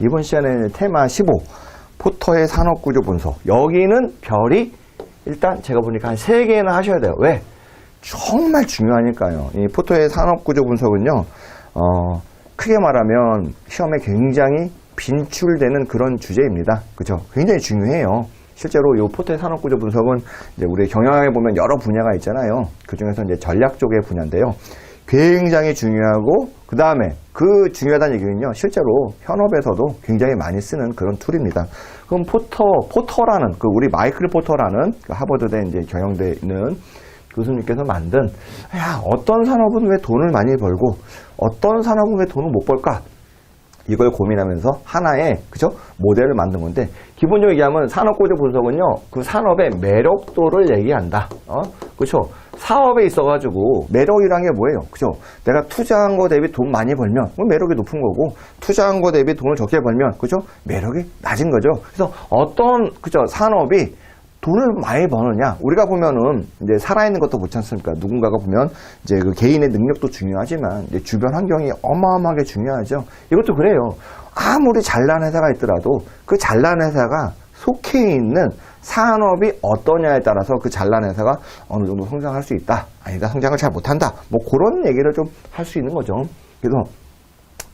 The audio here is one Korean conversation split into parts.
이번 시간에는 테마 15 포터의 산업구조 분석. 여기는 별이 일단 제가 보니까 한 3개는 하셔야 돼요. 왜? 정말 중요하니까요. 이 포터의 산업구조 분석은요 어, 크게 말하면 시험에 굉장히 빈출되는 그런 주제입니다. 그죠? 굉장히 중요해요. 실제로 이 포터의 산업구조 분석은 이제 우리 경영학에 보면 여러 분야가 있잖아요. 그 중에서 이제 전략 쪽의 분야인데요 굉장히 중요하고 그 다음에 그 중요하다는 얘기는요 실제로 현업에서도 굉장히 많이 쓰는 그런 툴입니다. 그럼 포터 포터라는 그 우리 마이클 포터라는 그 하버드대 이제 경영대 있는 교수님께서 만든 야 어떤 산업은 왜 돈을 많이 벌고 어떤 산업은 왜 돈을 못 벌까 이걸 고민하면서 하나의 그죠? 모델을 만든 건데 기본적으로 얘기하면 산업구조 분석은요 그 산업의 매력도를 얘기한다. 어? 그렇죠? 사업에 있어 가지고 매력이란 게 뭐예요? 그죠? 내가 투자한 거 대비 돈 많이 벌면 그건 매력이 높은 거고 투자한 거 대비 돈을 적게 벌면 그죠? 매력이 낮은 거죠. 그래서 어떤 그죠? 산업이 돈을 많이 버느냐? 우리가 보면은 이제 살아있는 것도 그렇지 않습니까? 누군가가 보면 이제 그 개인의 능력도 중요하지만 이제 주변 환경이 어마어마하게 중요하죠. 이것도 그래요. 아무리 잘난 회사가 있더라도 그 잘난 회사가 속해 있는 산업이 어떠냐에 따라서 그 잘난 회사가 어느 정도 성장할 수 있다. 아니다. 성장을 잘 못한다. 뭐 그런 얘기를 좀 할 수 있는 거죠. 그래서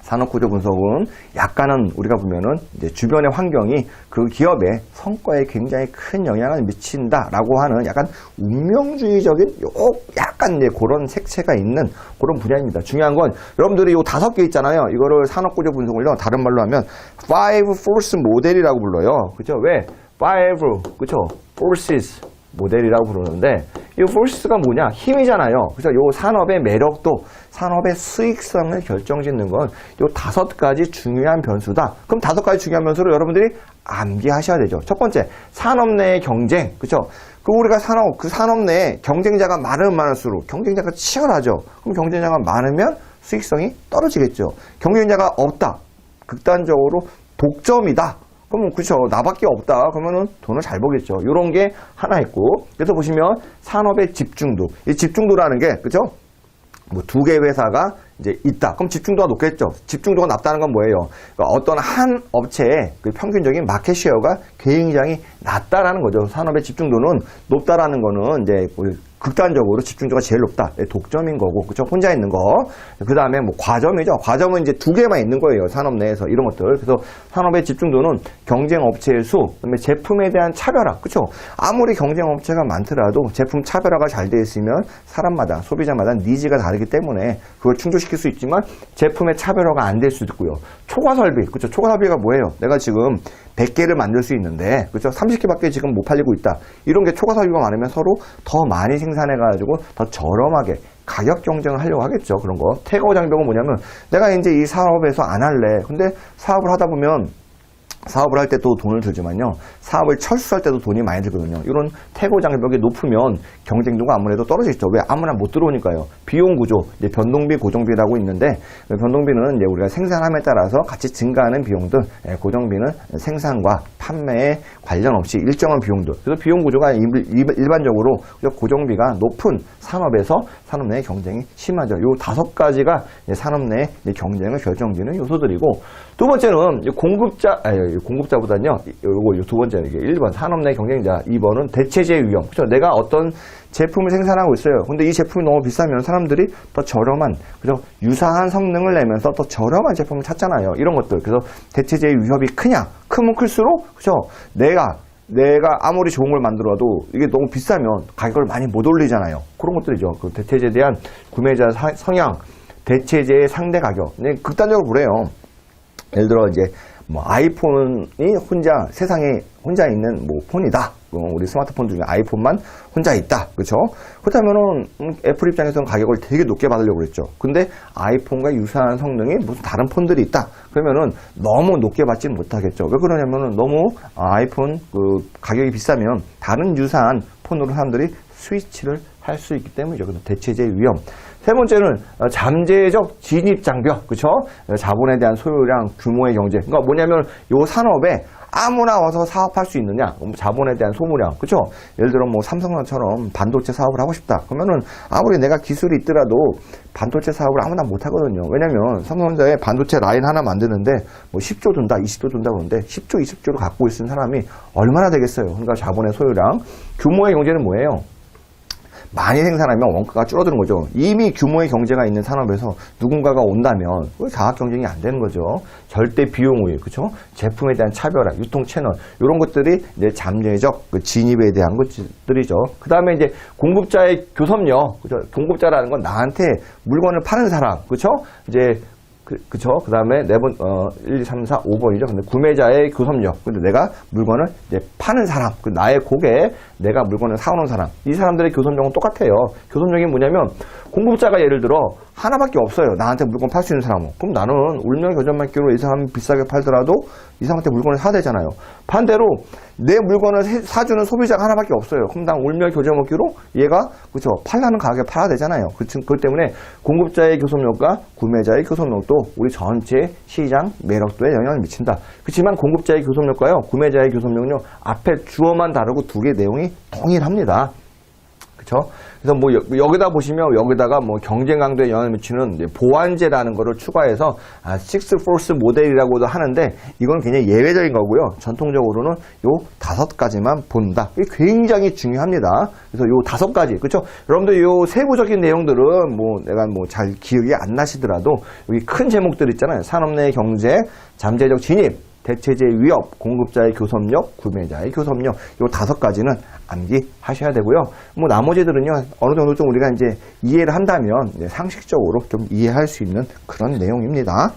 산업구조 분석은 약간은 우리가 보면은 이제 주변의 환경이 그 기업의 성과에 굉장히 큰 영향을 미친다라고 하는 약간 운명주의적인 요 약간 이제 그런 색채가 있는 그런 분야입니다. 중요한 건 여러분들이 요 다섯 개 있잖아요. 이거를 산업구조 분석을요 다른 말로 하면 five force 모델이라고 불러요. 그죠? 왜? five 그죠? forces 모델이라고 부르는데 이 force가 뭐냐? 힘이잖아요. 그래서 요 산업의 매력도 산업의 수익성을 결정짓는 건 요 다섯 가지 중요한 변수다. 그럼 다섯 가지 중요한 변수를 여러분들이 암기하셔야 되죠. 첫 번째, 산업 내의 경쟁. 그죠? 그 우리가 산업, 그 산업 내에 경쟁자가 많으면 많을수록 경쟁자가 치열하죠. 그럼 경쟁자가 많으면 수익성이 떨어지겠죠. 경쟁자가 없다. 극단적으로 독점이다. 그러면 그렇죠 나밖에 없다 그러면은 돈을 잘 벌겠죠 이런 게 하나 있고 그래서 보시면 산업의 집중도 이 집중도라는 게 그죠 뭐두 개 회사가 이제 있다. 그럼 집중도가 높겠죠. 집중도가 낮다는 건 뭐예요? 그러니까 어떤 한 업체의 그 평균적인 마켓 쉐어가 굉장히 낮다라는 거죠. 산업의 집중도는 높다라는 거는 이제 극단적으로 집중도가 제일 높다. 네, 독점인 거고, 그죠? 혼자 있는 거. 그 다음에 뭐 과점이죠. 과점은 이제 두 개만 있는 거예요. 산업 내에서 이런 것들. 그래서 산업의 집중도는 경쟁 업체의 수, 그다음에 제품에 대한 차별화, 그죠? 아무리 경쟁 업체가 많더라도 제품 차별화가 잘 돼 있으면 사람마다 소비자마다 니즈가 다르기 때문에 그걸 충족시킬 수 있지만 제품의 차별화가 안 될 수도 있고요. 초과 설비, 그죠? 초과 설비가 뭐예요? 내가 지금 100개를 만들 수 있는데, 그죠? 30개밖에 지금 못 팔리고 있다. 이런 게 초과 설비가 많으면 서로 더 많이 생 산해 가지고 더 저렴하게 가격 경쟁을 하려고 하겠죠. 그런 거. 태거 장벽은 뭐냐면 내가 이제 이 사업에서 안 할래. 근데 사업을 하다 보면 사업을 할때또 돈을 들지만요. 사업을 철수할 때도 돈이 많이 들거든요. 이런 태고 장벽이 높으면 경쟁도가 아무래도 떨어지죠. 왜? 아무나 못 들어오니까요. 비용 구조, 이제 변동비, 고정비라고 있는데 그 변동비는 이제 우리가 생산함에 따라서 같이 증가하는 비용들, 예, 고정비는 생산과 판매에 관련 없이 일정한 비용들. 그래서 비용 구조가 일반적으로 고정비가 높은 산업에서 산업 내의 경쟁이 심하죠. 요 다섯 가지가 산업 이제 경쟁을 결정짓는 요소들이고 두 번째는 공급자, 아니, 공급자보다는요, 요거 두 번째는 이게 1번 산업 내 경쟁자, 2번은 대체제의 위험. 그죠? 내가 어떤 제품을 생산하고 있어요. 근데 이 제품이 너무 비싸면 사람들이 더 저렴한, 그죠? 유사한 성능을 내면서 더 저렴한 제품을 찾잖아요. 이런 것들. 그래서 대체제의 위협이 크냐? 크면 클수록, 그죠? 내가 내가 아무리 좋은 걸 만들어도 이게 너무 비싸면 가격을 많이 못 올리잖아요. 그런 것들이죠. 그 대체제에 대한 구매자 사- 성향, 대체제의 상대 가격. 네, 극단적으로 그래요. 예를 들어 이제 뭐 아이폰이 혼자 세상에 혼자 있는 뭐 폰이다. 어, 우리 스마트폰 중에 아이폰만 혼자 있다. 그렇죠? 그렇다면은 음, 애플 입장에서는 가격을 되게 높게 받으려고 그랬죠. 근데 아이폰과 유사한 성능이 무슨 다른 폰들이 있다. 그러면은 너무 높게 받지는 못하겠죠. 왜 그러냐면은 너무 아, 아이폰 그 가격이 비싸면 다른 유사한 폰으로 사람들이 스위치를 할 수 있기 때문이죠. 그래서 대체제의 위험. 세 번째는 어, 잠재적 진입 장벽? 어, 자본에 대한 소유량, 규모의 경제. 그러니까 뭐냐면 요 산업에 아무나 와서 사업할 수 있느냐? 음, 자본에 대한 소무량, 그쵸? 예를 들어 뭐 삼성전처럼 반도체 사업을 하고 싶다. 그러면은 아무리 내가 기술이 있더라도 반도체 사업을 아무나 못 하거든요. 왜냐면 삼성전자에 반도체 라인 하나 만드는데 뭐 10조 든다, 20조 든다 그러는데 10조, 20조를 갖고 있는 사람이 얼마나 되겠어요? 그러니까 자본의 소유량, 규모의 경제는 뭐예요? 많이 생산하면 원가가 줄어드는 거죠. 이미 규모의 경제가 있는 산업에서 누군가가 온다면 그 자학 경쟁이 안 되는 거죠. 절대 비용 우위, 그렇죠? 제품에 대한 차별화, 유통 채널 이런 것들이 이제 잠재적 그 진입에 대한 것들이죠. 그 다음에 이제 공급자의 교섭력, 그죠? 공급자라는 건 나한테 물건을 파는 사람, 그렇죠? 이제 그, 그쵸. 그 다음에 네 번, 어, 1, 2, 3, 4, 5번이죠. 근데 구매자의 교섭력. 근데 내가 물건을 이제 파는 사람. 그 나의 고객, 내가 물건을 사오는 사람. 이 사람들의 교섭력은 똑같아요. 교섭력이 뭐냐면, 공급자가 예를 들어, 하나밖에 없어요. 나한테 물건 팔 수 있는 사람은. 그럼 나는 울며 겨전맞기로 이 사람이 비싸게 팔더라도 이 사람한테 물건을 사야 되잖아요. 반대로, 내 물건을 해- 사주는 소비자가 하나밖에 없어요. 그럼 난 울며 겨자먹기로 얘가 그죠 팔라는 가격에 팔아야 되잖아요. 그, 그렇기 때문에 공급자의 교섭력과 구매자의 교섭력도 우리 전체 시장 매력도에 영향을 미친다. 그렇지만 공급자의 교섭력과요 구매자의 교섭력은요 앞에 주어만 다르고 두 개 내용이 동일합니다. 그렇죠? 그래서 뭐 여, 기다 보시면 여기다가 뭐 경쟁 강도에 영향을 미치는 보완제라는 거를 추가해서 아, 식스 포스 모델이라고도 하는데 이건 굉장히 예외적인 거고요. 전통적으로는 요 다섯 가지만 본다. 이게 굉장히 중요합니다. 그래서 요 다섯 가지 그렇죠? 여러분들 요 세부적인 내용들은 뭐 내가 뭐 잘 기억이 안 나시더라도 여기 큰 제목들 있잖아요. 산업 내 경제, 잠재적 진입, 대체제의 위협, 공급자의 교섭력, 구매자의 교섭력, 요 다섯 가지는 암기하셔야 되고요. 뭐 나머지들은요 어느 정도 좀 우리가 이제 이해를 한다면 이제 상식적으로 좀 이해할 수 있는 그런 내용입니다.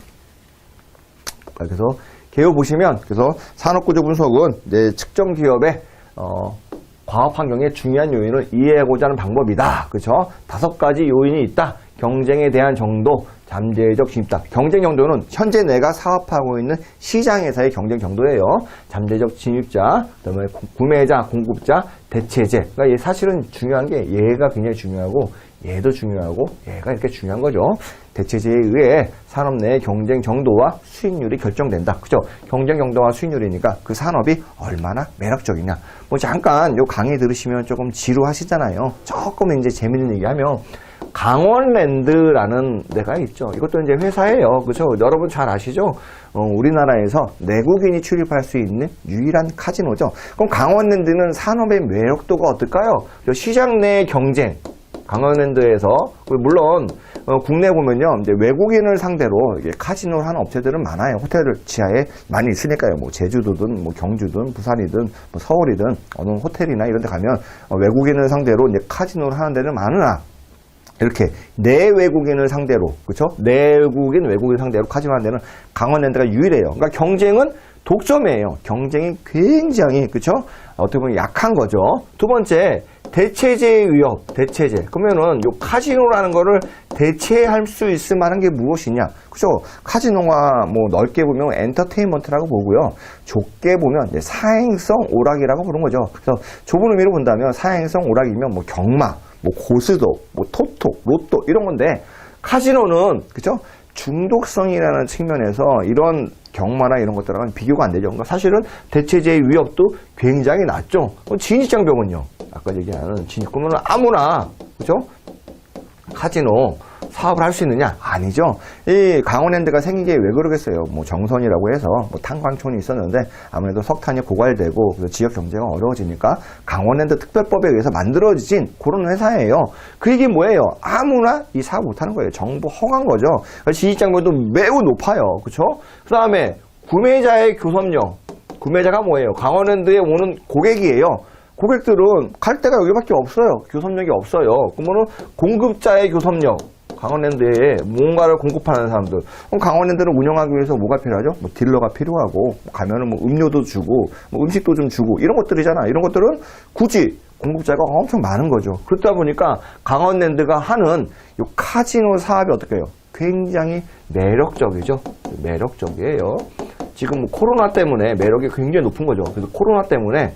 그래서 개요 보시면 그래서 산업구조 분석은 이제 측정 기업의 어, 과업 환경의 중요한 요인을 이해하고자 하는 방법이다. 그렇죠? 다섯 가지 요인이 있다. 경쟁에 대한 정도, 잠재적 진입다. 경쟁 정도는 현재 내가 사업하고 있는 시장에서의 경쟁 정도예요. 잠재적 진입자, 그다음에 구- 구매자, 공급자, 대체제. 그러니까 얘 사실은 중요한 게 얘가 굉장히 중요하고 얘도 중요하고 얘가 이렇게 중요한 거죠. 대체제에 의해 산업 내의 경쟁 정도와 수익률이 결정된다. 그죠? 경쟁 정도와 수익률이니까 그 산업이 얼마나 매력적이냐. 뭐 잠깐 요 강의 들으시면 조금 지루하시잖아요. 조금 이제 재밌는 얘기하면 강원랜드라는 데가 있죠. 이것도 이제 회사예요. 그죠? 여러분 잘 아시죠? 어, 우리나라에서 내국인이 출입할 수 있는 유일한 카지노죠. 그럼 강원랜드는 산업의 매력도가 어떨까요? 저 시장 내 경쟁, 강원랜드에서 물론 어, 국내 보면요 이제 외국인을 상대로 카지노를 하는 업체들은 많아요 호텔 지하에 많이 있으니까요 뭐 제주도든 뭐 경주든 부산이든 뭐 서울이든 어느 호텔이나 이런 데 가면 어, 외국인을 상대로 이제 카지노를 하는 데는 많으나 이렇게 내 외국인을 상대로 그렇죠? 내국인 외국인 상대로 카지노하는 데는 강원랜드가 유일해요. 그러니까 경쟁은 독점이에요. 경쟁이 굉장히 그렇죠? 어떻게 보면 약한 거죠. 두 번째 대체제의 위협, 대체제. 그러면은 요 카지노라는 거를 대체할 수 있을 만한 게 무엇이냐? 그죠? 카지노가 뭐 넓게 보면 엔터테인먼트라고 보고요. 좁게 보면 이제 사행성 오락이라고 부르는 거죠. 그래서 좁은 의미로 본다면 사행성 오락이면 뭐 경마, 뭐 고스도, 뭐 토토, 로또 이런 건데 카지노는 그죠? 중독성이라는 측면에서 이런 경마나 이런 것들하고는 비교가 안 되죠. 그러니까 사실은 대체제의 위협도 굉장히 낮죠. 진입장벽은요. 아까 얘기하는 진입 그러면 아무나 그죠? 카지노 사업을 할 수 있느냐? 아니죠. 이 강원랜드가 생긴 게 왜 그러겠어요? 뭐 정선이라고 해서 뭐 탄광촌이 있었는데 아무래도 석탄이 고갈되고 그래서 지역 경제가 어려워지니까 강원랜드 특별법에 의해서 만들어진 그런 회사예요. 그 얘기 뭐예요? 아무나 이 사업 못하는 거예요. 정부 허가한 거죠. 진입장벽도 매우 높아요. 그렇죠? 그 다음에 구매자의 교섭력. 구매자가 뭐예요? 강원랜드에 오는 고객이에요. 고객들은 갈 데가 여기밖에 없어요. 교섭력이 없어요. 그러면은 공급자의 교섭력. 강원랜드에 뭔가를 공급하는 사람들. 그럼 강원랜드를 운영하기 위해서 뭐가 필요하죠? 뭐 딜러가 필요하고, 뭐 가면은 뭐 음료도 주고, 뭐 음식도 좀 주고, 이런 것들이잖아. 이런 것들은 굳이 공급자가 엄청 많은 거죠. 그렇다 보니까 강원랜드가 하는 이 카지노 사업이 어떻게 해요? 굉장히 매력적이죠. 매력적이에요. 지금 뭐 코로나 때문에 매력이 굉장히 높은 거죠. 그래서 코로나 때문에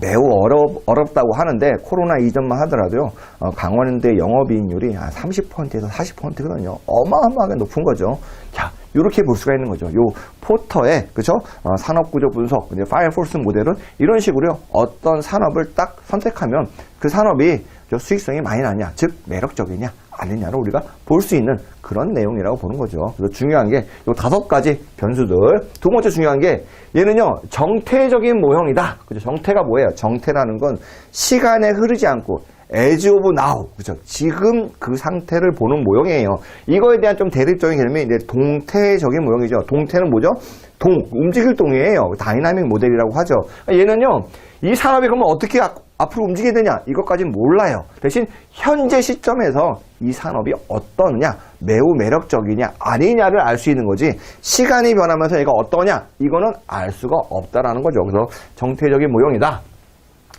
매우 어렵, 어렵다고 하는데 코로나 이전만 하더라도요 어, 강원대 영업이익률이 한 30%에서 40%거든요. 어마어마하게 높은 거죠. 자 이렇게 볼 수가 있는 거죠. 요 포터의 그죠 어, 산업구조 분석 이제 파이어포스 모델은 이런 식으로요. 어떤 산업을 딱 선택하면 그 산업이 저 수익성이 많이 나냐 즉 매력적이냐 아니냐를 우리가 볼 수 있는 그런 내용이라고 보는 거죠. 그래서 중요한 게요 다섯 가지 변수들. 두 번째 중요한 게 얘는요 정태적인 모형이다. 그죠? 정태가 뭐예요? 정태라는 건 시간에 흐르지 않고 as of now. 그죠? 지금 그 상태를 보는 모형이에요. 이거에 대한 좀 대립적인 개념이 이제 동태적인 모형이죠. 동태는 뭐죠? 동, 움직일 동이에요. 다이나믹 모델이라고 하죠. 얘는요, 이 산업이 그러면 어떻게 앞- 앞으로 움직이게 되냐? 이것까지는 몰라요. 대신 현재 시점에서 이 산업이 어떠느냐, 매우 매력적이냐, 아니냐를 알 수 있는 거지, 시간이 변하면서 얘가 어떠냐? 이거는 알 수가 없다라는 거죠. 그래서 정태적인 모형이다.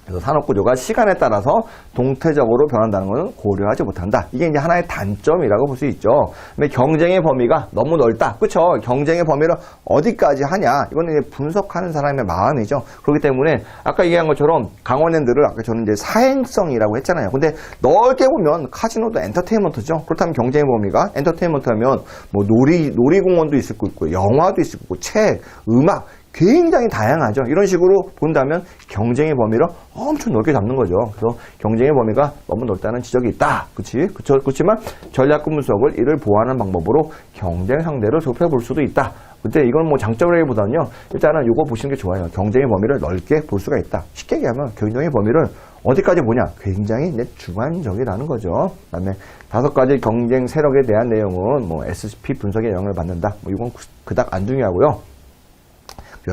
그래서 산업 구조가 시간에 따라서 동태적으로 변한다는 것은 고려하지 못한다. 이게 이제 하나의 단점이라고 볼 수 있죠. 근데 경쟁의 범위가 너무 넓다. 그렇죠? 경쟁의 범위를 어디까지 하냐? 이거는 이제 분석하는 사람의 마음이죠. 그렇기 때문에 아까 얘기한 것처럼 강원랜드를 아까 저는 이제 사행성이라고 했잖아요. 근데 넓게 보면 카지노도 엔터테인먼트죠. 그렇다면 경쟁의 범위가 엔터테인먼트하면 뭐 놀이 놀이공원도 있을 거 있고 영화도 있을 거고 책, 음악 굉장히 다양하죠. 이런 식으로 본다면 경쟁의 범위를 엄청 넓게 잡는 거죠. 그래서 경쟁의 범위가 너무 넓다는 지적이 있다. 그치? 그쵸? 그렇지만 전략 분석을 이를 보완하는 방법으로 경쟁 상대를 좁혀볼 수도 있다. 근데 이건 뭐 장점이라기보다는요. 일단은 이거 보시는 게 좋아요. 경쟁의 범위를 넓게 볼 수가 있다. 쉽게 얘기하면 경쟁의 범위를 어디까지 보냐? 굉장히 이제 주관적이라는 거죠. 그 다음에 다섯 가지 경쟁 세력에 대한 내용은 뭐 SCP 분석의 영향을 받는다. 뭐 이건 그닥 안 중요하고요.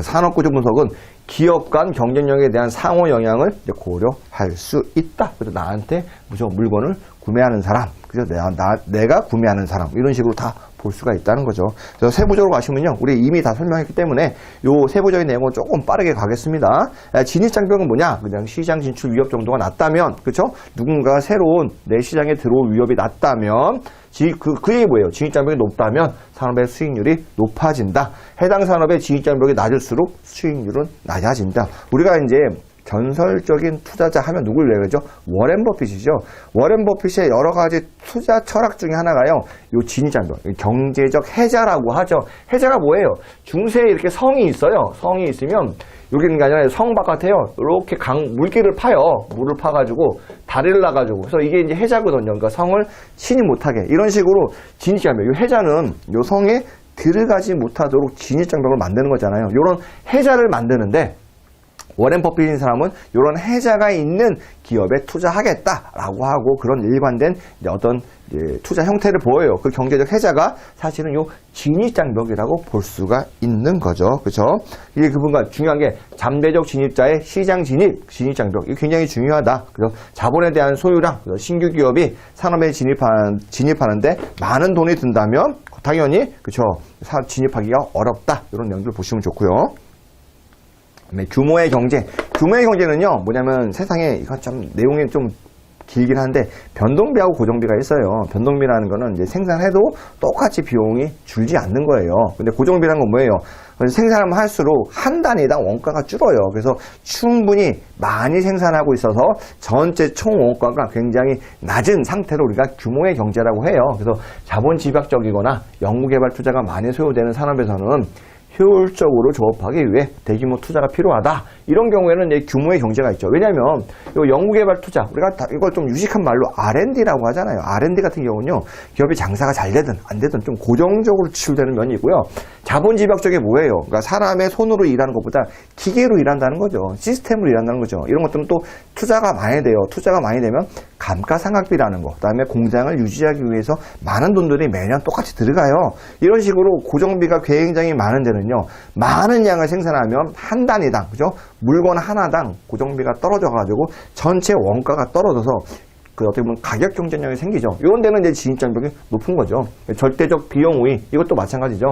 산업구조 분석은 기업 간 경쟁력에 대한 상호 영향을 고려할 수 있다. 그래서 나한테 무슨 물건을 구매하는 사람, 그래서 내가, 나, 내가 구매하는 사람 이런 식으로 다 볼 수가 있다는 거죠. 그래서 세부적으로 가시면요, 우리 이미 다 설명했기 때문에 요 세부적인 내용은 조금 빠르게 가겠습니다. 아, 진입 장벽은 뭐냐? 그냥 시장 진출 위협 정도가 낮다면, 그렇죠? 누군가 새로운 내 시장에 들어올 위협이 낮다면 지, 그, 그 얘기 뭐예요? 진입장벽이 높다면 산업의 수익률이 높아진다. 해당 산업의 진입장벽이 낮을수록 수익률은 낮아진다. 우리가 이제 전설적인 투자자 하면 누굴 얘기하죠? 워렌 버핏이죠. 워렌 버핏의 여러 가지 투자 철학 중에 하나가요. 요 진입장벽, 경제적 해자라고 하죠. 해자가 뭐예요? 중세에 이렇게 성이 있어요. 성이 있으면 여기는 게 아니라 성 바깥에요. 이렇게 강 물길을 파요. 물을 파가지고 다리를 놔가지고 그래서 이게 이제 해자거든요. 그러니까 성을 침입 못하게 이런 식으로 진입장벽. 이 해자는 요 성에 들어가지 못하도록 진입장벽을 만드는 거잖아요. 이런 해자를 만드는데 워렌 버핏인 사람은 이런 해자가 있는 기업에 투자하겠다라고 하고 그런 일관된 어떤 투자 형태를 보여요. 그 경제적 해자가 사실은 요 진입장벽이라고 볼 수가 있는 거죠. 그렇죠? 이게 그분과 중요한 게 잠재적 진입자의 시장 진입, 진입장벽. 이게 굉장히 중요하다. 그래서 자본에 대한 그래서 신규 기업이 산업에 진입하는, 진입하는데 많은 돈이 든다면 당연히 그렇죠. 사- 진입하기가 어렵다. 이런 내용들 보시면 좋고요. 네, 규모의 경제. 규모의 경제는요, 뭐냐면 세상에, 이건 좀 내용이 좀 길긴 한데, 변동비하고 고정비가 있어요. 변동비라는 거는 이제 생산해도 똑같이 비용이 줄지 않는 거예요. 근데 고정비라는 건 뭐예요? 생산하면 할수록 한 단위당 원가가 줄어요. 그래서 충분히 많이 생산하고 있어서 전체 총 원가가 굉장히 낮은 상태로 우리가 규모의 경제라고 해요. 그래서 자본 집약적이거나 연구개발 투자가 많이 소요되는 산업에서는 효율적으로 조업하기 위해 대규모 투자가 필요하다. 이런 경우에는 규모의 경제가 있죠. 왜냐하면 이 연구개발 투자 우리가 다 이걸 좀 유식한 말로 R&D라고 하잖아요. R&D 같은 경우는요 기업이 장사가 잘 되든 안 되든 좀 고정적으로 지출되는 면이 있고요. 자본 집약적이 뭐예요? 그러니까 사람의 손으로 일하는 것보다 기계로 일한다는 거죠. 시스템으로 일한다는 거죠. 이런 것들은 또 투자가 많이 돼요. 투자가 많이 되면 감가상각비라는 거, 그다음에 공장을 유지하기 위해서 많은 돈들이 매년 똑같이 들어가요. 이런 식으로 고정비가 굉장히 많은 데는요, 많은 양을 생산하면 한 단위당, 그죠? 물건 하나당 고정비가 떨어져가지고 전체 원가가 떨어져서 그 어떻게 보면 가격 경쟁력이 생기죠. 이런 데는 이제 진입장벽이 높은 거죠. 절대적 비용 우위 이것도 마찬가지죠.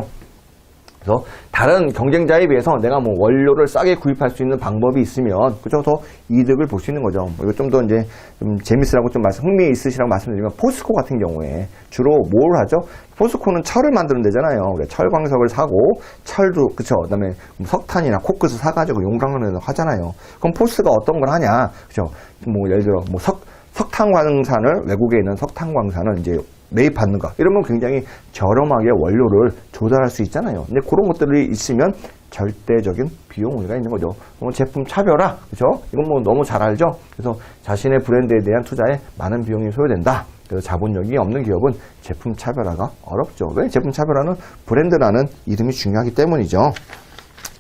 그래서 다른 경쟁자에 비해서 내가 뭐 원료를 싸게 구입할 수 있는 방법이 있으면 그죠 더 이득을 볼 수 있는 거죠. 뭐 이거 좀 더 이제 좀 재밌으라고 좀 말씀 흥미 있으시라고 말씀드리면 포스코 같은 경우에 주로 뭘 하죠? 포스코는 철을 만드는 데잖아요. 그러니까 철 광석을 사고 철도 그쵸. 그다음에 뭐 석탄이나 코크스 사가지고 용광로에서 하잖아요. 그럼 포스가 어떤 걸 하냐? 그죠? 뭐 예를 들어 뭐 석 석탄 광산을 외국에 있는 석탄 광산을 이제 매입받는가 이러면 굉장히 저렴하게 원료를 조달할 수 있잖아요. 근데 그런 것들이 있으면 절대적인 비용 우리가 있는 거죠. 뭐 제품 차별화, 그죠? 이건 뭐 너무 잘 알죠? 그래서 자신의 브랜드에 대한 투자에 많은 비용이 소요된다. 그래서 자본력이 없는 기업은 제품 차별화가 어렵죠. 왜? 제품 차별화는 브랜드라는 이름이 중요하기 때문이죠.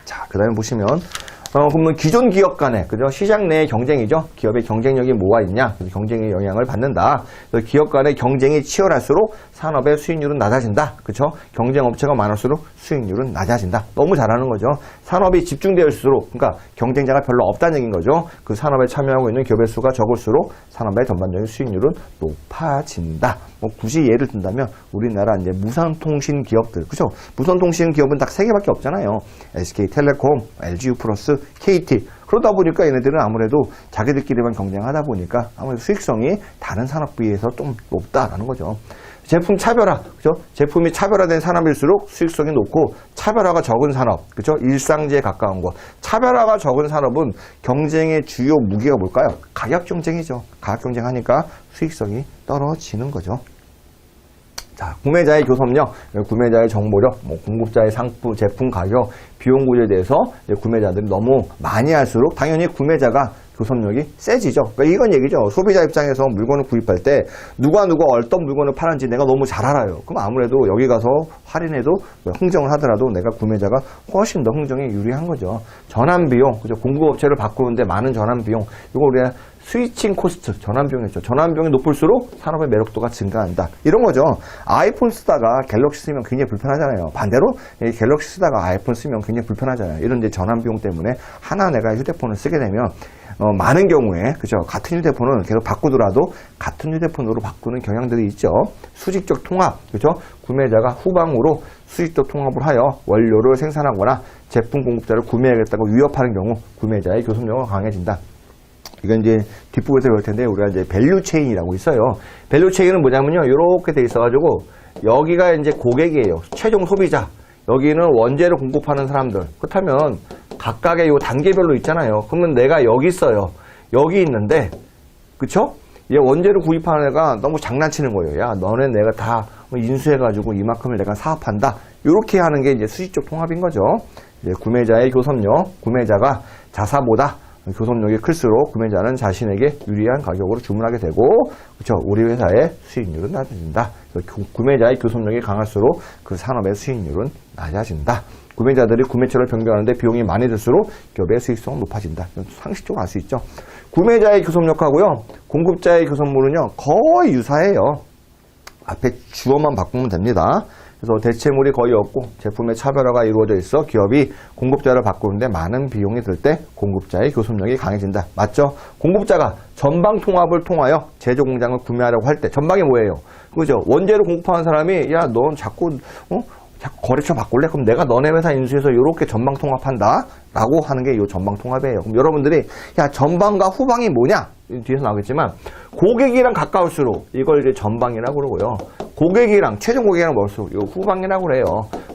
자, 그 다음에 보시면, 어, 그러면 기존 기업 간에, 그죠? 시장 내의 경쟁이죠? 기업의 경쟁력이 뭐가 있냐? 경쟁의 영향을 받는다. 그래서 기업 간의 경쟁이 치열할수록 산업의 수익률은 낮아진다. 그죠? 경쟁 업체가 많을수록 수익률은 낮아진다. 너무 잘하는 거죠. 산업이 집중되어있을수록, 그러니까 경쟁자가 별로 없다는 얘기인 거죠. 그 산업에 참여하고 있는 기업의 수가 적을수록 산업의 전반적인 수익률은 높아진다. 뭐 굳이 예를 든다면 우리나라 이제 무선통신 기업들, 그죠? 무선통신 기업은 딱 세 개밖에 없잖아요. SK텔레콤, LGU 플러스, KT. 그러다 보니까 얘네들은 아무래도 자기들끼리만 경쟁하다 보니까 아무래도 수익성이 다른 산업 비해서 좀 높다라는 거죠. 제품 차별화, 그죠? 제품이 차별화된 산업일수록 수익성이 높고 차별화가 적은 산업, 그죠? 일상지에 가까운 것. 차별화가 적은 산업은 경쟁의 주요 무기가 뭘까요? 가격 경쟁이죠. 가격 경쟁하니까 수익성이 떨어지는 거죠. 자, 구매자의 교섭력, 구매자의 정보력, 뭐 공급자의 상품, 제품 가격, 비용 구조에 대해서 구매자들이 너무 많이 할수록 당연히 구매자가 교섭력이 세지죠. 그러니까 이건 얘기죠. 소비자 입장에서 물건을 구입할 때 누가 누가 어떤 물건을 파는지 내가 너무 잘 알아요. 그럼 아무래도 여기 가서 할인해도 흥정을 하더라도 내가 구매자가 훨씬 더 흥정에 유리한 거죠. 전환 비용, 그죠? 공급업체를 바꾸는데 많은 전환 비용, 이거 우리가 스위칭 코스트, 전환 비용이죠. 전환 비용이 높을수록 산업의 매력도가 증가한다. 이런 거죠. 아이폰 쓰다가 갤럭시 쓰면 굉장히 불편하잖아요. 반대로 이 갤럭시 쓰다가 아이폰 쓰면 굉장히 불편하잖아요. 이런 이제 전환 비용 때문에 하나 내가 휴대폰을 쓰게 되면 어, 많은 경우에 그죠 같은 휴대폰을 계속 바꾸더라도 같은 휴대폰으로 바꾸는 경향들이 있죠. 수직적 통합 그죠 구매자가 후방으로 수직적 통합을 하여 원료를 생산하거나 제품 공급자를 구매하겠다고 위협하는 경우 구매자의 교섭력은 강해진다. 이건 이제 뒷부분에서 볼 텐데 우리가 이제 밸류 체인이라고 있어요. 밸류 체인은 뭐냐면요. 이렇게 돼 있어가지고 여기가 이제 고객이에요. 최종 소비자. 여기는 원재를 공급하는 사람들. 그렇다면 각각의 요 단계별로 있잖아요. 그러면 내가 여기 있어요. 여기 있는데, 그쵸? 얘 원재를 구입하는 애가 너무 장난치는 거예요. 야, 너네 내가 다 인수해 가지고 이만큼을 내가 사업한다. 이렇게 하는 게 이제 수직적 통합인 거죠. 이제 구매자의 교섭력, 구매자가 자사보다 교섭력이 클수록 구매자는 자신에게 유리한 가격으로 주문하게 되고, 그렇죠. 우리 회사의 수익률은 낮아진다. 구- 구매자의 교섭력이 강할수록 그 산업의 수익률은 낮아진다. 구매자들이 구매처를 변경하는데 비용이 많이 들수록 기업의 수익성은 높아진다. 상식적으로 알 수 있죠. 구매자의 교섭력하고요, 공급자의 교섭물은요 거의 유사해요. 앞에 주어만 바꾸면 됩니다. 그래서 대체물이 거의 없고 제품의 차별화가 이루어져 있어 기업이 공급자를 바꾸는데 많은 비용이 들 때 공급자의 교섭력이 강해진다. 맞죠? 공급자가 전방 통합을 통하여 제조 공장을 구매하려고 할 때 전방이 뭐예요? 그죠? 원재를 공급하는 사람이 야, 넌 자꾸 어? 자꾸 거래처 바꿀래? 그럼 내가 너네 회사 인수해서 이렇게 전방 통합한다? 라고 하는 게 이 전방 통합이에요. 그럼 여러분들이, 야, 전방과 후방이 뭐냐? 뒤에서 나오겠지만, 고객이랑 가까울수록 이걸 이제 전방이라고 그러고요. 고객이랑, 최종 고객이랑 멀수록 이거 후방이라고 그래요.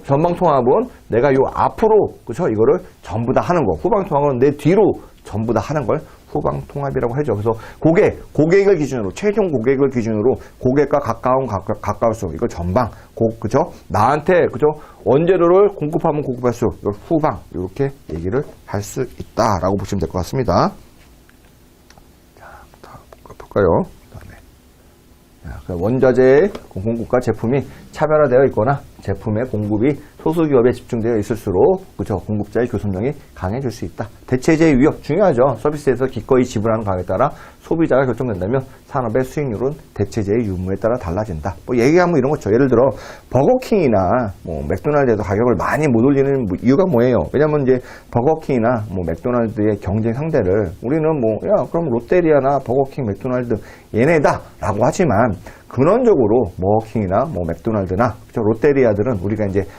전방 통합은 내가 요 앞으로, 그쵸? 이거를 전부 다 하는 거. 후방 통합은 내 뒤로 전부 다 하는 걸 후방 통합이라고 하죠. 그래서 고객, 고객을 기준으로, 최종 고객을 기준으로 고객과 가까운 가까, 가까울수록 이걸 전방, 고, 그죠? 나한테, 그죠? 원재료를 공급하면 공급할수록 이걸 후방, 이렇게 얘기를 할 수 있다라고 보시면 될 것 같습니다. 자, 다음 볼까요? 원자재의 공급과 제품이 차별화되어 있거나 제품의 공급이 소수기업에 집중되어 있을수록 그죠 공급자의 교섭력이 강해질 수 있다. 대체재의 위협 중요하죠. 서비스에서 기꺼이 지불하는 가격에 따라 소비자가 결정된다면 산업의 수익률은 대체재의 유무에 따라 달라진다. 뭐 얘기하면 이런 거죠. 예를 들어 버거킹이나 뭐 맥도날드에도 가격을 많이 못 올리는 뭐 이유가 뭐예요? 왜냐면 이제 버거킹이나 뭐 맥도날드의 경쟁 상대를 우리는 뭐 야 그럼 롯데리아나 버거킹, 맥도날드 얘네다라고 하지만 근원적으로 버거킹이나 뭐 맥도날드나? 롯데리아들은 우리가 이제